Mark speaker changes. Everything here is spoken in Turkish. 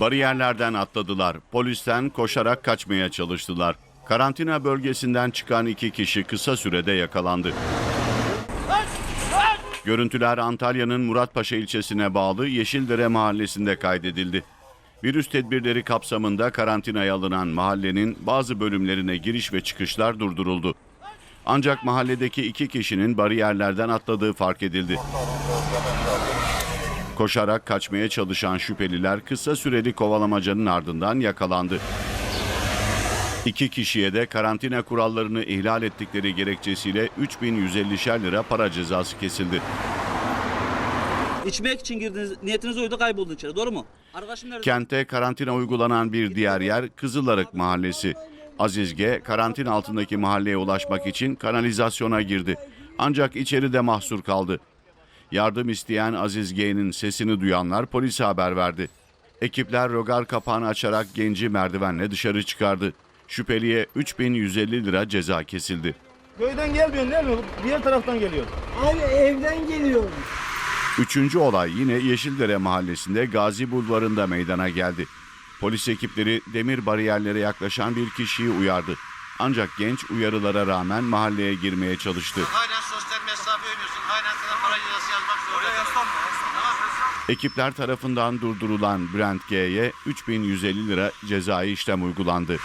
Speaker 1: Bariyerlerden atladılar. Polisten koşarak kaçmaya çalıştılar. Karantina bölgesinden çıkan iki kişi kısa sürede yakalandı. Görüntüler Antalya'nın Muratpaşa ilçesine bağlı Yeşildere mahallesinde kaydedildi. Virüs tedbirleri kapsamında karantinaya alınan mahallenin bazı bölümlerine giriş ve çıkışlar durduruldu. Ancak mahalledeki iki kişinin bariyerlerden atladığı fark edildi. Koşarak kaçmaya çalışan şüpheliler kısa süreli kovalamacanın ardından yakalandı. İki kişiye de karantina kurallarını ihlal ettikleri gerekçesiyle 3150'şer lira para cezası kesildi.
Speaker 2: İçmek için girdiniz, niyetiniz oydu kayboldun içeri doğru mu? Arkadaşım nerede?
Speaker 1: Kente karantina uygulanan bir diğer yer Kızılarık Mahallesi. Aziz G. karantina altındaki mahalleye ulaşmak için kanalizasyona girdi. Ancak içeride mahsur kaldı. Yardım isteyen Aziz G'nin sesini duyanlar polise haber verdi. Ekipler rogar kapağını açarak genci merdivenle dışarı çıkardı. Şüpheliye 3150 lira ceza kesildi.
Speaker 3: Köyden gelmiyorsun değil mi? Diğer taraftan geliyor.
Speaker 4: Abi evden geliyorum.
Speaker 1: Üçüncü olay yine Yeşildere mahallesinde Gazi Bulvarı'nda meydana geldi. Polis ekipleri demir bariyerlere yaklaşan bir kişiyi uyardı. Ancak genç uyarılara rağmen mahalleye girmeye çalıştı.
Speaker 5: Sosyal mesafe oynuyorsun. Halen sana para cezası yazmak zorunda. Tamam.
Speaker 1: Ekipler tarafından durdurulan Bülent G'ye 3150 lira cezai işlem uygulandı.